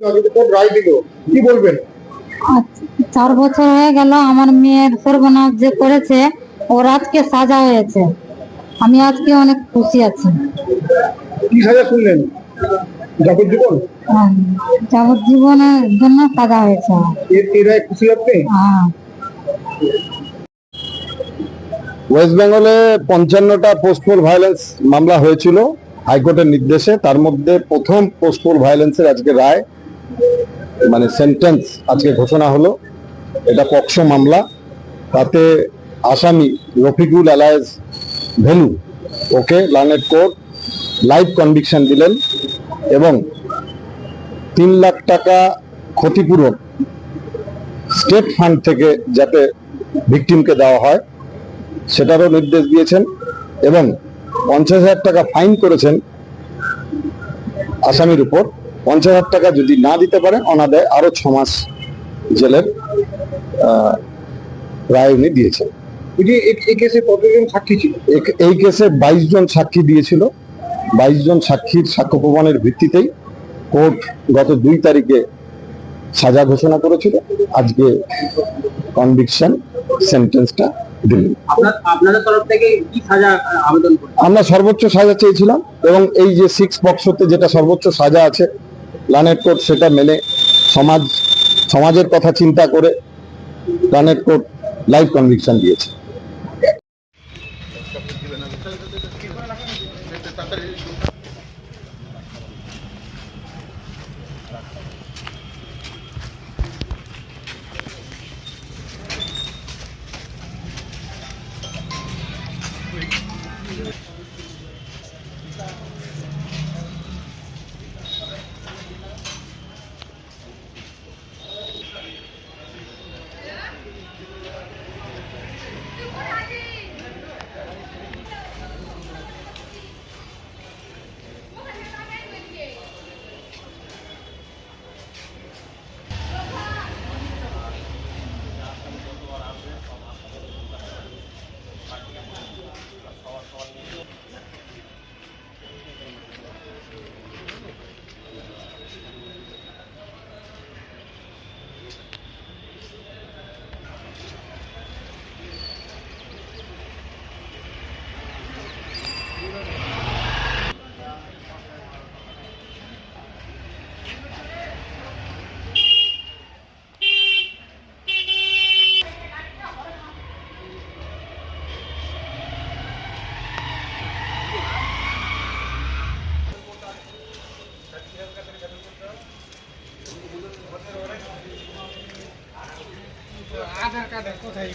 রায় দিল। কি বলবেন? আচ্ছা, চার বছর হয়ে গেল আমার মেয়ের সর্বনাশ যে করেছে ওর আজকে সাজা হয়েছে। আমি আজকে অনেক খুশি আছি। কি সাজা শুনলেন? যাবজ্জীবন? হ্যাঁ, যাবজ্জীবনের জন্য সাজা হয়েছে। এর খুশি আপনি? হ্যাঁ। ওয়েস্ট বেঙ্গলে পঞ্চান্নটা পোস্টপোল ভায়োলেন্স মামলা হয়েছিল হাইকোর্টের নির্দেশে। তার মধ্যে প্রথম পোস্টপোল ভায়োলেন্সের আজকে রায়। মানে সেন্টেন্স আজকে ঘোষণা হলো, এটা পক্সো মামলা, তাতে আসামি রফিকুল আলায়েজ ভেলু ওকে লার্নেট কোর্ট লাইভ কনভিকশন দিলেন এবং তিন লাখ টাকা ক্ষতিপূরণ স্টেট ফান্ড থেকে যাতে ভিকটিমকে দেওয়া হয়, সেটারও নির্দেশ দিয়েছেন এবং পঞ্চাশ হাজার টাকা ফাইন করেছেন আসামির উপর। পঞ্চাশ হাজার টাকা যদি না দিতে পারেন অনাদায় আরও ছ মাস জেলের রায় উনি দিয়েছেন। এই কেসে কতজন সাক্ষী ছিল? এই কেসে বাইশ জন সাক্ষী দিয়েছিল। বাইশ জন সাক্ষীর সাক্ষ্য প্রমাণের ভিত্তিতেই কোর্ট গত দুই তারিখে সাজা ঘোষণা করেছিল। আজকে কনভিকশন সেন্টেন্সটা দিলেন। আমরা সর্বোচ্চ সাজা চেয়েছিলাম এবং এই যে সিক্স বক্সতে যেটা সর্বোচ্চ সাজা আছে প্ল্যানেট কোর্ট সেটা মেনে সমাজ সমাজের কথা চিন্তা করে প্ল্যানেট কোর্ট লাইভ কনভিকশন দিয়েছে। আধার কার্ডের কোথায়